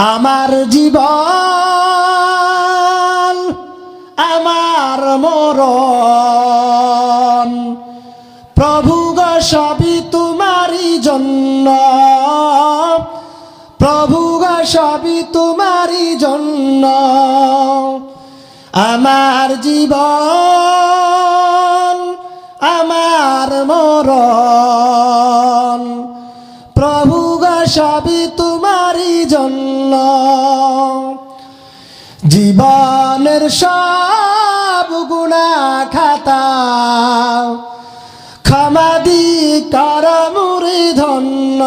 আমার জীবন, আমার মরণ। প্রভু গো, সবই জন্য। প্রভু গো, সবই জন্য। আমার জীবন, আমার মরণ। প্রভু গো, সবই জীবনের সব গুণা খাতা ক্ষমাদি কর মুরে ধন্য।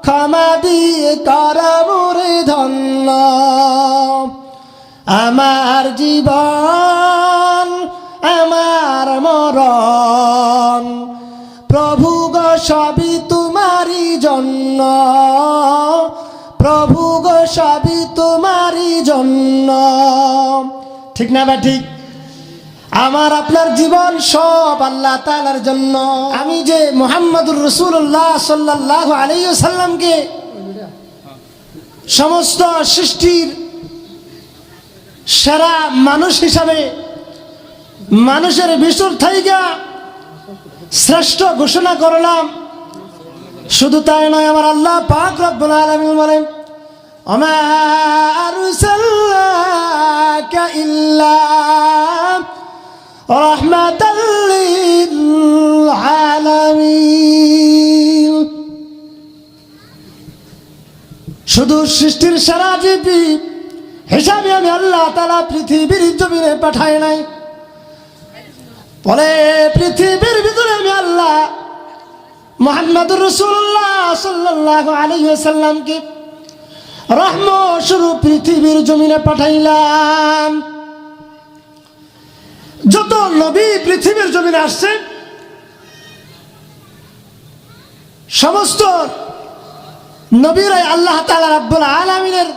ক্ষমাদি কর মুরে ধন্য। আমার জীবন, আমার মরণ। প্রভু গো সবই ঠিক না বা ঠিক? আমার আপনার জীবন সব আল্লাহ তালার জন্য। আমি যে মোহাম্মদুর রসুল্লাহ সাল্লাহ আলাইসাল্লামকে সমস্ত সৃষ্টির সেরা মানুষ হিসাবে, মানুষের বিশুর থাইকা শ্রেষ্ঠ ঘোষণা করলাম। শুধু তাই নয়, আমার আল্লাহ পাক রব্বুল আলামিন বলেন শুধু সৃষ্টির সারা জীবী হিসাবে আমি আল্লাহ তালা পৃথিবীর জমিনে পাঠাই নাই। বলে পৃথিবীর ভিতরে আমি আল্লাহ মোহাম্মদুর রসুল্লাহ সাল্লাহ আলহিসাল্লামকে রহম স্বরূপ পৃথিবীর জমিনে পাঠাইলাম। যত নবী পৃথিবীর জমিনে আসছে, সমস্ত নবীরাই আল্লাহ তালা রাব্বুল আলমিনের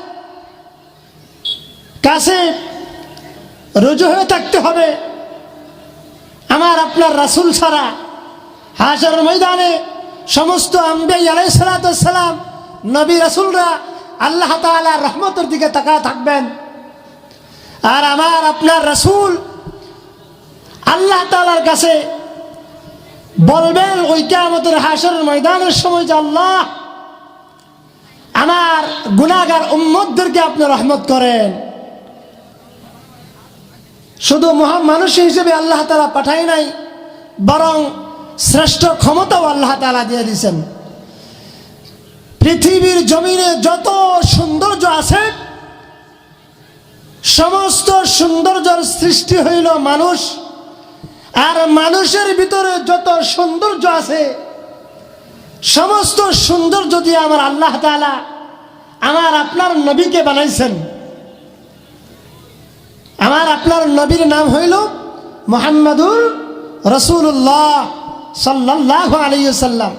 কাছে রুজু হয়ে থাকতে হবে। আমার আপনার রাসুল ছাড়া হাজার ময়দানে সমস্ত আম্বে আলাইসালাম নবী রাসুলরা আল্লাহ তালা রহমতের দিকে তাকা থাকবেন। আর আমার আপনার রাসুল আল্লাহ তালার কাছে বলবেন, ওই আমাদের হাসরের ময়দানের সময় যে আল্লাহ আমার গুণাগার উম্মদদেরকে আপনি রহমত করেন। শুধু মহা মানুষ হিসেবে আল্লাহ তালা পাঠাই নাই, বরং শ্রেষ্ঠ ক্ষমতাও আল্লাহ তালা দিয়ে দিয়েছেন। পৃথিবীর জমিনে যত সৌন্দর্য আছে, সমস্ত সৌন্দর্যের সৃষ্টি হইল মানুষ। আর মানুষের ভিতরে যত সৌন্দর্য আছে, সমস্ত সৌন্দর্য দিয়ে আমার আল্লাহ তালা আমার আপনার নবীকে বানাইছেন। আমার আপনার নবীর নাম হইল মোহাম্মদুর রসুল্লাহ সাল্লাহ আলাইসাল্লাম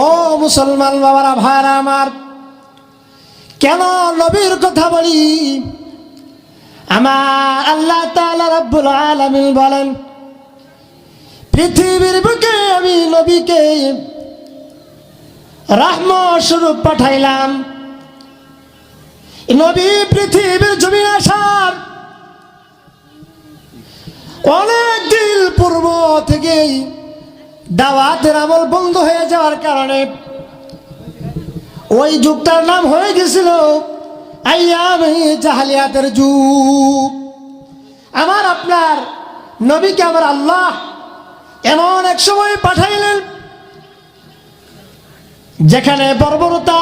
ও মুসলমান বাবারা ভাইরা আমার, কেন নবীর কথা বলি? আমার আল্লাহ রাব্বুল আলামিন বলেন, পৃথিবীর বুকে আমি নবীকে রাহম স্বরূপ পাঠাইলাম। নবী পৃথিবীর জমি আসার অনেক দিন পূর্ব থেকেই দাওয়াতের আমল বন্ধ হয়ে যাওয়ার কারণে ওই যুগটার নাম হয়ে গেছিল জাহালিয়াতের যুগ। আমার আপনার নবীকে আমার আল্লাহ এমন এক সময় পাঠাইলেন যেখানে বর্বরতা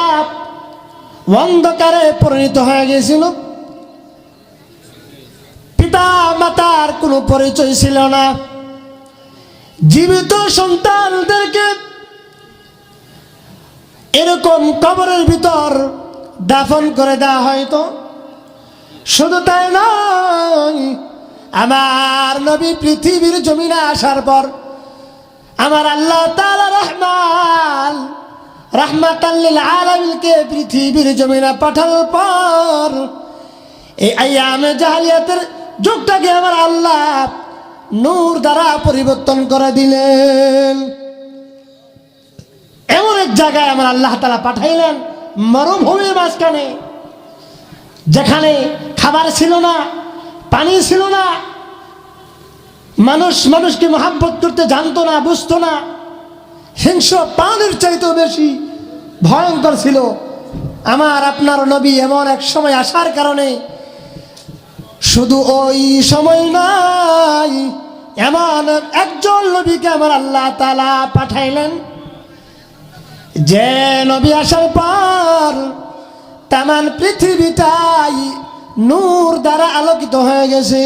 অন্ধকারে পরিণত হয়ে গেছিল। পিতা মাতার কোনো পরিচয় ছিল না। জীবিত সন্তানদেরকে এরকম কবরের ভিতর দাফন করে দেওয়া হয়তো। শুধু তাই নয়, আমার নবী পৃথিবীর জমিনে আসার পর আমার আল্লাহ তাআলা রহমান রহমাতাল্লিল আলামিনকে পৃথিবীর জমিনে পাঠানোর পর এই আয়ামে জাহালিয়াতের যুগটাকে আমার আল্লাহ নূর দ্বারা পরিবর্তন করে দিলেন। এমন এক জায়গায় আমার আল্লাহ তালা পাঠাইলেন, মরুভূমির মাঝখানে। যেখানে খাবার ছিল না, পানি ছিল না, মানুষ মানুষকে মহাব্বত করতে জানতো না, বুঝতো না। হিংস্র পানের চাইতেও বেশি ভয়ঙ্কর ছিল। আমার আপনার নবী এমন এক সময় আসার কারণে শুধু ওই সময় নাই, এমন একজন নবীকে আমার আল্লাহ তালা পাঠাইলেন। যে নবী আসার পর তেমন পৃথিবীটাই নূর দ্বারা আলোকিত হয়ে গেছে।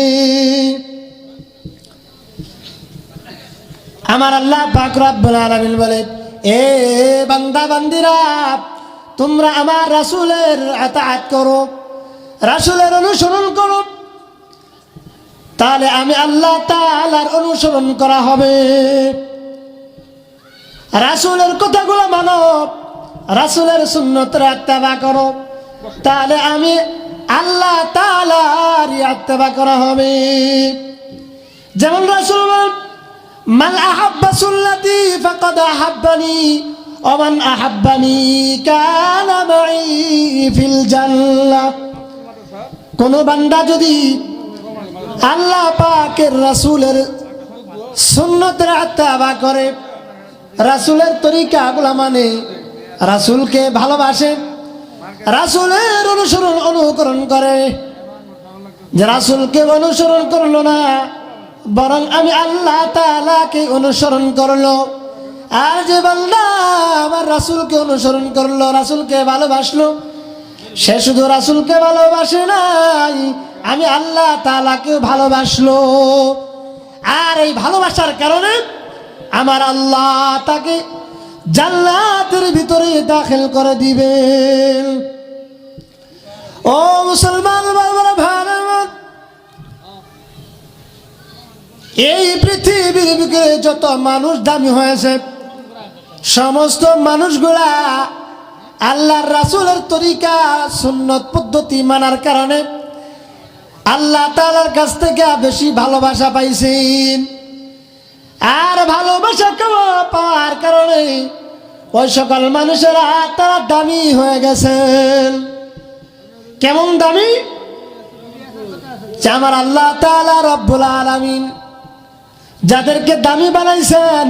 আমার আল্লাহ আলামিন বলে, এ বান্দা, বান্দিরা, তোমরা আমার রাসূলের আতাআত করো, রাসুলের অনুসরণ করো তাহলে আমি আল্লাহ তালার অনুসরণ করা হবে। রাসুলের কথাগুলো মানো, রাসুলের সুন্নত আত্মাবা করো। তাহলে আমি আল্লাহ তালার আত্মাবা করা হবে। যেমন রাসুল মাল আহাব্বা সুল্লাতি ফাকাদ আহাব্বানি ওমান আহাব্বানি কানা মাই ফিল জান্নাহ। কোন বান্দা যদি আল্লাহ পাকের রাসুলের সুন্নতের আত্মা করে। রাসূলের তরিকাগুলো মানে রাসূলকে ভালোবাসে, রাসুলের অনুসরণ অনুকরণ করে। যে রাসূলকে অনুসরণ করল না, বরং আমি আল্লাহ তালাকে অনুসরণ করল। আর যে বান্দা আমার রাসুলকে অনুসরণ করল, রাসুলকে ভালোবাসলো, সে শুধু রাসুলকে ভালোবাসে নাই আমি আল্লাহ তালাকে ভালোবাসলো। আর এই ভালোবাসার কারণে আমার আল্লাহ তাকে জাল্লাতের ভিতরে দাখিল করে দিবেন। ও মুসলমান আমার এই পৃথিবীর বুকে যত মানুষ দামি হয়েছে, সমস্ত মানুষগুলা আল্লাহর রাসুলের তরিকা, সুন্নত পদ্ধতি মানার কারণে আল্লাহ তালার কাছ থেকে বেশি ভালোবাসা পাইছেন। আর ভালোবাসা পাওয়ার কারণে ওই সকল মানুষেরা তারা দামি হয়ে গেছেন। কেমন দামি? আমার আল্লাহ তালা রব্বুল আলমিন যাদেরকে দামি বানাইছেন,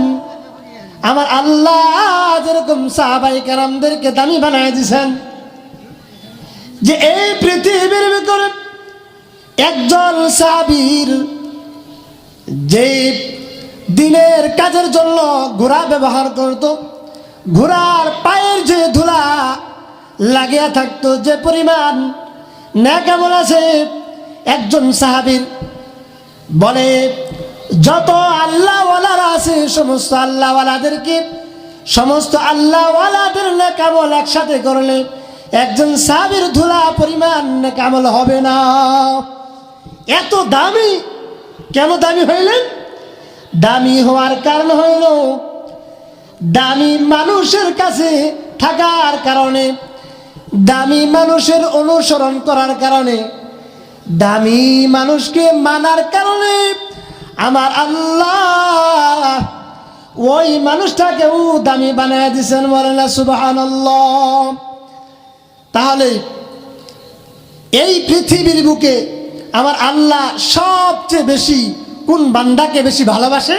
আমার আল্লাহ যেরকম সাহাবাই কারামদেরকে দামি বানাই দিছেন, যে এই পৃথিবীর ভিতরে একজন সাহাবীর যে দিনের কাজের জন্য ঘোড়া ব্যবহার করত, ঘোড়ার পায়ের যে ধুলা লাগিয়া থাকতো, যে পরিমাণ না কেমন আছে, একজন সাহাবীর বলে, যত আল্লাহওয়ালারা আছে, সমস্ত আল্লাহওয়ালাদেরকে সমস্ত আল্লাহওয়ালাদের নেকামল একসাথে করলে একজন সাবির ধুলা পরিমাণ নেকামল হবে না। এত দামি? কেন দামি হইলেন? দামি হওয়ার কারণ হইল, দামি মানুষের কাছে থাকার কারণে, দামি মানুষের অনুসরণ করার কারণে, দামি মানুষকে মানার কারণে আমার আল্লাহ ওই মানুষটাকেও দামি বানায় দিছেন বলেন সুবাহান তাহলে এই পৃথিবীর বুকে আমার আল্লাহ সবচেয়ে বেশি কোন বান্দাকে বেশি ভালোবাসে?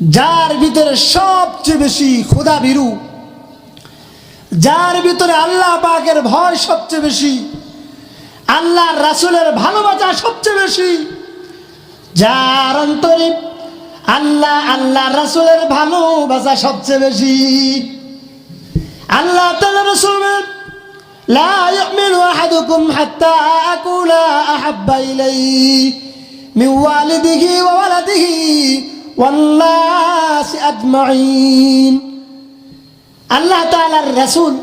যার ভিতরে সবচেয়ে বেশি খোদা বিরু যার ভিতরে আল্লাহ পাকের ভয় সবচেয়ে বেশি। আল্লাহর রাসুলের ভালোবাসা সবচেয়ে বেশি। যার অন্তরে আল্লাহ আল্লাহ রাসুলের ভালোবাসা সবচেয়ে বেশি। আল্লাহ তাআলা রাসূলের لا يؤمن أحدكم حتى أكون أحب إليه من والده وولده والناس أجمعين আল্লাহ তাআলার রাসূল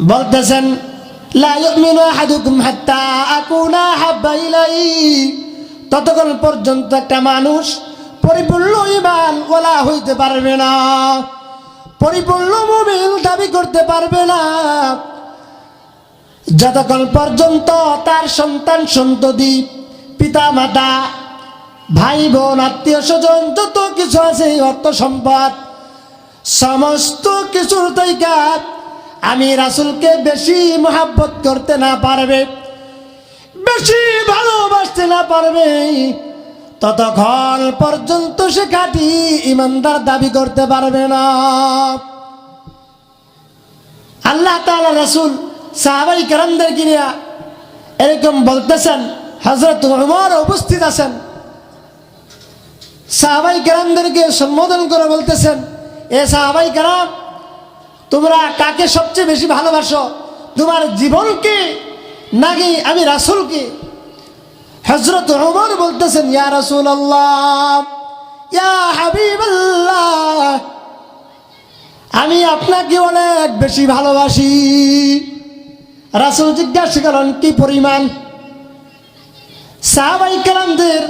বলতেছেন লা ইউমিনু আহাদুকুম হাত্তা আকুনা হাব্বা ইলাইহি ততক্ষণ পর্যন্ত একটা মানুষ পরিপূর্ণ ইমান ওলা হইতে পারবে না পরিপূর্ণ মুমিন দাবি করতে পারবে না। যতক্ষণ পর্যন্ত তার সন্তান সন্ততি, পিতা, মাতা, ভাই, বোন, আত্মীয় স্বজন যত কিছু আছে, অর্থ সম্পদ, সমস্ত কিছুর তৈকা আমি রাসুলকে বেশি মহাব্বত করতে না পারবে, বেশি ভালোবাসতে না পারবে। ততক্ষণ পর্যন্ত সে খাটি ইমানদার দাবি করতে পারবে না। আল্লাহ তাআলা রাসূল সাহাবাই কেরামদের গিরিয়া এরকম বলতেছেন হজরত উমর উপস্থিত আছেন। সাহাবাই কেরামদেরকে সম্বোধন করে বলতেছেন, এ সাহাবাই কেরাম, তোমরা কাকে সবচেয়ে বেশি ভালোবাসো? তোমার জীবনকে নাকি আমি রাসুলকে হজরত উমর বলতেছেন, ইয়া রাসূল আল্লাহ ইয়া হাবিব আমি আপনাকে অনেক বেশি ভালোবাসি। রাসুল জিজ্ঞাসা করেন কি পরিমাণ? সাহাবাই কালামদের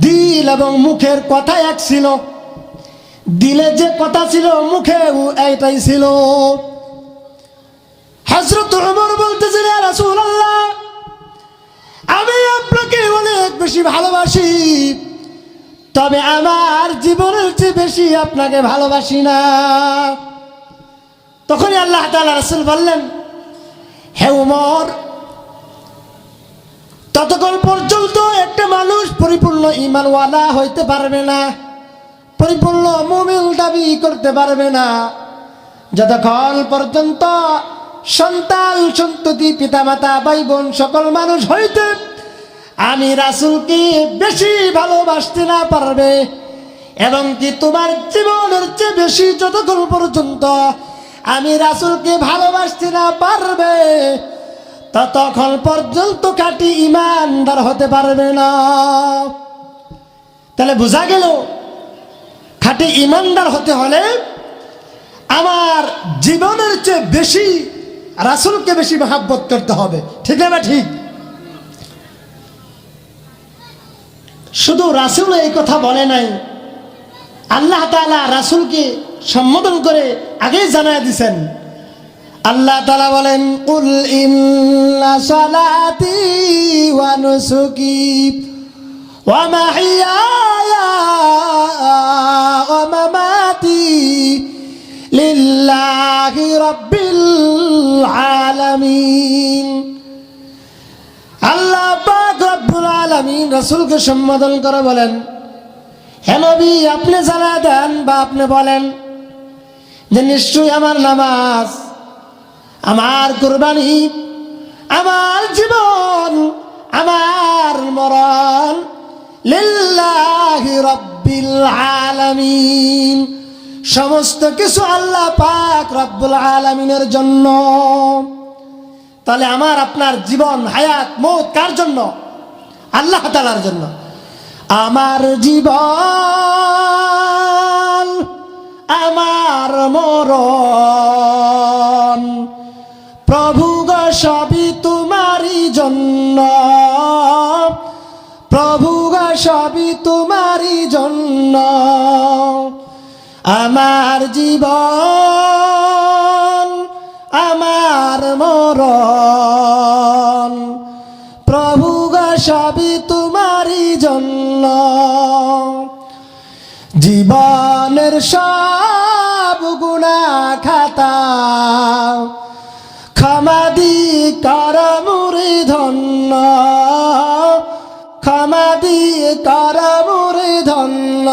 দিল এবং মুখের কথা এক ছিল। দিলে যে কথা ছিল, মুখে এইটাই ছিল। হজরত উমর বলতেছিলেন রাসুল আল্লাহ আমি আপনাকে অনেক বেশি ভালোবাসি, তবে আমার জীবনের চেয়ে বেশি আপনাকে ভালোবাসি না। তখনই আল্লাহ তাআলা রাসূল বললেন, হে উমর, ততক্ষণ পর্যন্ত একটা মানুষ পরিপূর্ণ ইমানওয়ালা হইতে পারবে না, পরিপূর্ণ মুমিন দাবি করতে পারবে না। যতক্ষণ পর্যন্ত সন্তান, সন্ততি, পিতামাতা ভাই বোন সকল মানুষ হইতে আমি রাসুলকে বেশি ভালোবাসতে না পারবে। এবং কি তোমার জীবনের চেয়ে বেশি যতক্ষণ পর্যন্ত আমি রাসুলকে ভালোবাসতে না পারবে, ততক্ষণ পর্যন্ত খাটি ইমানদার হতে পারবে না। তাহলে বোঝা গেল, খাটি ইমানদার হতে হলে আমার জীবনের চেয়ে বেশি রাসুলকে বেশি মহাব্বত করতে হবে। ঠিক না ঠিক? শুধু রাসুল এই কথা বলে নাই, আল্লাহ তালা রাসুলকে সম্বোধন করে আগেই জানায় দিছেন। আল্লাহ তালা বলেন কুল ইন্না আলামিন আল্লাহ পাক রব্বুল আলামিন রাসূলকে সম্বোধন করে বলেন, হে নবী, আপনি জানা দেন বা আপনি বলেন যে নিশ্চয়ই আমার নামাজ, আমার আমার জীবন, আমার মরণ লিল্লাহি রব্বিল আলামিন। সমস্ত কিছু আল্লাহ পাক রব্বুল আলামিনের জন্য। তাহলে আমার আপনার জীবন, হায়াত, মৌত কার জন্য? আল্লাহ তালার জন্য। আমার জীবন, আমার মরণ, প্রভু গো সবই তোমারই জন্য। প্রভু গো সবই তোমারই জন্য। আমার জীবন মরণ। প্রভু গো, সবই তোমারই জন্য। জীবনের সব গুণা খাতা ক্ষমাদি কর মুরে ধন্য ক্ষমাদি কর মুরে ধন্য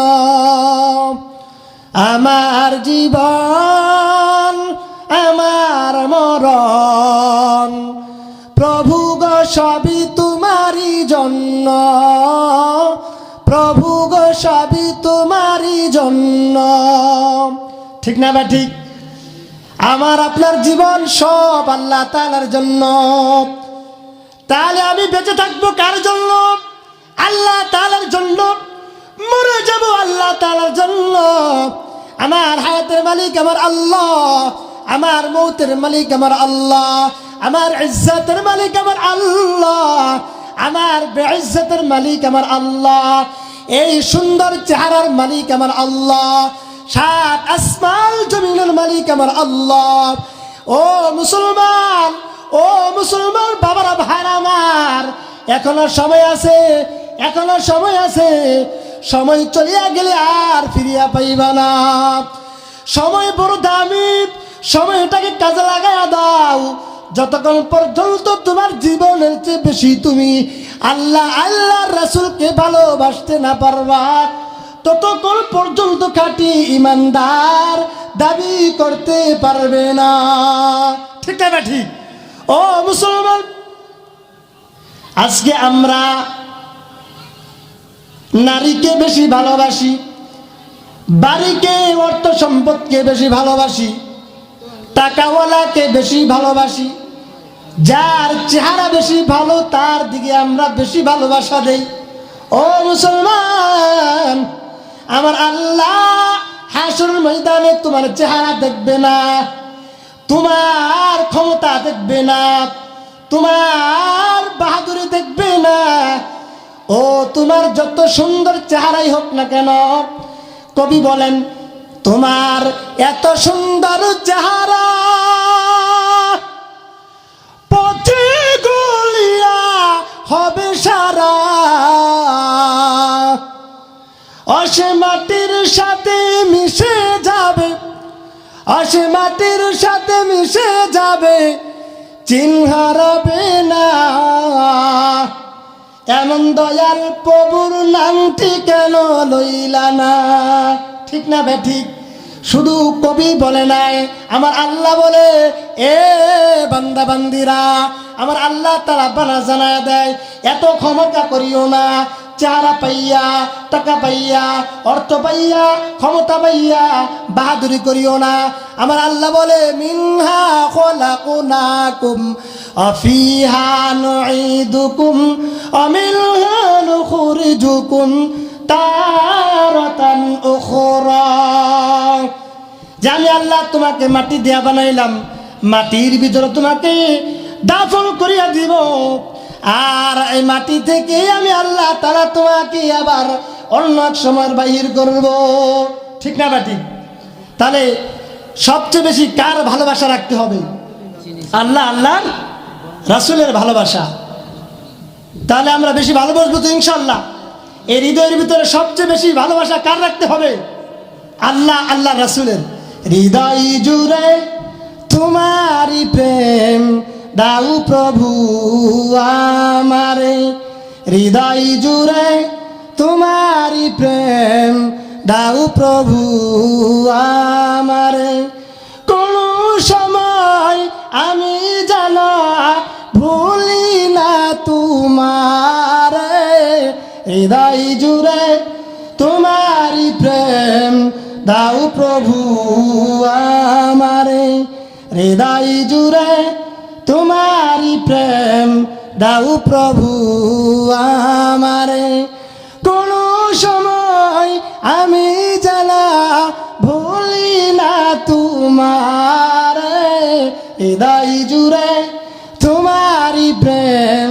আমার জীবন, আমার মরণ। সবই তোমারই জন্য। প্রভু গো, সবই তোমারই জন্য। ঠিক না বা ঠিক? আমার, আপনার জীবন সব আল্লাহ তালার জন্য। তাহলে আমি বেঁচে থাকব কার জন্য? আল্লাহ তালার জন্য। মরে যাব আল্লাহ তালার জন্য। আমার হায়াতের মালিক আমার আল্লাহ। আমার মৌতের মালিক আমার আল্লাহ। আমার ইজ্জতের মালিক আমার আল্লাহ। আমার বেইজ্জতের মালিক আমার আল্লাহ। এই সুন্দর চেহারার মালিক আমার আল্লাহ। সাত আসমান জমিনের মালিক আমার আল্লাহ। ও মুসলমান ও মুসলমান বাবারা, ভাইরা আমার, এখনও সময় আছে, এখনও সময় আছে। সময় চলিয়া গেলে আর ফিরিয়া পাইবা না। সময় বড় দামি, সময়টাকে কাজে লাগাইয়া দাও। যতক্ষণ পর্যন্ত তোমার জীবনের চেয়ে বেশি তুমি আল্লাহ আল্লাহ রাসুলকে ভালোবাসতে না পারবা, ততক্ষণ পর্যন্ত খাঁটি ইমানদার দাবি করতে পারবে না। ঠিক না ঠিক? ও মুসলমান, আজকে আমরা নারীকে বেশি ভালোবাসি, বাড়িকে, অর্থ সম্পদকে বেশি ভালোবাসি। টাকাওয়ালাকে বেশি ভালোবাসি। যার চেহারা বেশি ভালো, তার দিকে আমরা বেশি ভালোবাসা দেই। ও মুসলমান, আমার আল্লাহ হাসুর ময়দানে তোমার চেহারা দেখবে না, তোমার ক্ষমতা দেখবে না, তোমার বাহাদুরি দেখবে না। ও তোমার যত সুন্দর চেহারাই হোক না কেন, কবি বলেন তোমার এত সুন্দর চেহারা। পথে গলিয়া হবে সারা। অসে মাটির সাথে মিশে যাবে, অসে মাটির সাথে মিশে যাবে চিনহারাবে না। এমন দয়াল প্রভুর নামটি কেন লইলা না? ঠিক না বে ঠিক? শুধু কবি বলে নাই, আমার আল্লাহ বলে, এ বান্দা, বান্দিরা, আমার আল্লাহ তারা বানা জানায় দেয়, এত ক্ষমতা করিও না, চেহারা পাইয়া, টাকা পাইয়া, অর্থ পাইয়া, ক্ষমতা পাইয়া বাহাদুরি করিও না। আমার আল্লাহ বলে, মিনহা খলাকুনাকুম, অফিহা নুঈদুকুম, অমিনহা নুখরিজুকুম তারাতান উখরা। যে আমি আল্লাহ, তোমাকে মাটি দিয়া বানাইলাম। মাটির ভিতরে তোমাকে দাফন করিয়া দিব। আর এই মাটি থেকে আমি আল্লাহ তারা তোমাকে আবার অন্য এক সময় বাহির করব। ঠিক না বাটি? তাহলে সবচেয়ে বেশি কার ভালোবাসা রাখতে হবে? আল্লাহ আল্লাহ রাসুলের ভালোবাসা। তাহলে আমরা বেশি ভালোবাসবো তো ইনশাল্লাহ এই হৃদয়ের ভিতরে সবচেয়ে বেশি ভালোবাসা কার রাখতে হবে? আল্লাহ আল্লাহ রাসুলের। হৃদয় জুড়ে তোমারি প্রেম দাউ প্রভু আমারে। হৃদয় জুড়ে তোমারি প্রেম দাউ প্রভু আমারে। কোন সময় আমি জানা ভুলি না তোমারে হৃদয় জুড়ে তোমারি প্রেম, দাও প্রভু আমারে। হৃদয় জুড়ে তোমারি প্রেম, দাও প্রভু আমারে। কোন সময় আমি জানা ভুলি না তোমারে। হৃদয় জুড়ে তোমারি প্রেম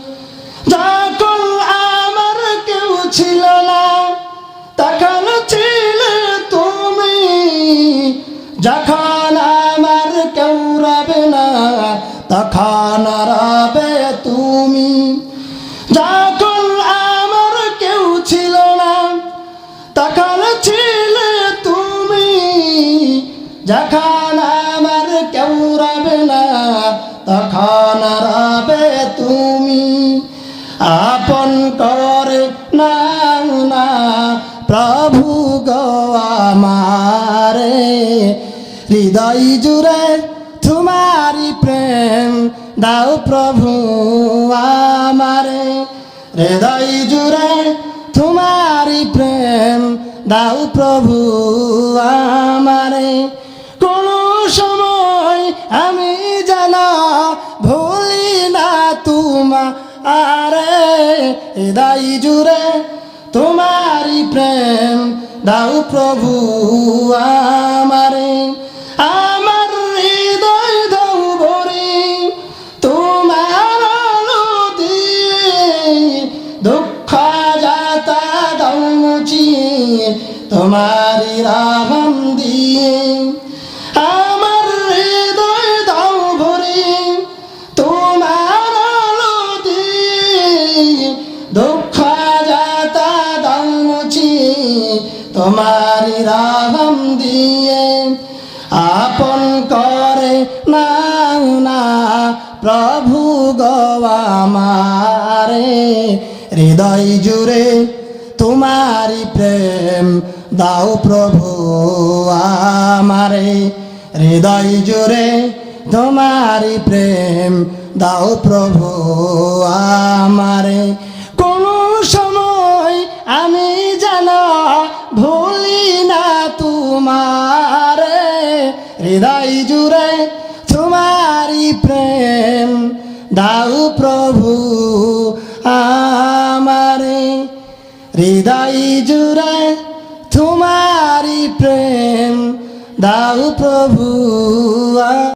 রবে তুমি। আপন করে না, প্রভু গো হৃদয় জুড়ে তোমারি প্রেম, দাও প্রভু আমারে। হৃদয় জুড়ে তোমারি প্রেম, দাও প্রভু আমারে। কোন সময় আমি আরে হৃদয় জুড়ে তোমারি প্রেম দাও প্রভু আমারে গমারে হৃদয় জুড়ে তোমারি প্রেম দাও প্রভু আমারে। হৃদয় জুড়ে তোমারি প্রেম দাও প্রভু আমারে। কোন সময় আমি জানা ভুলি না তোমারে। হৃদয় জুড়ে তোমারি প্রেম দাও প্রভু আমারে। হৃদয় জুড়ে তোমারি প্রেম। দাও প্রভু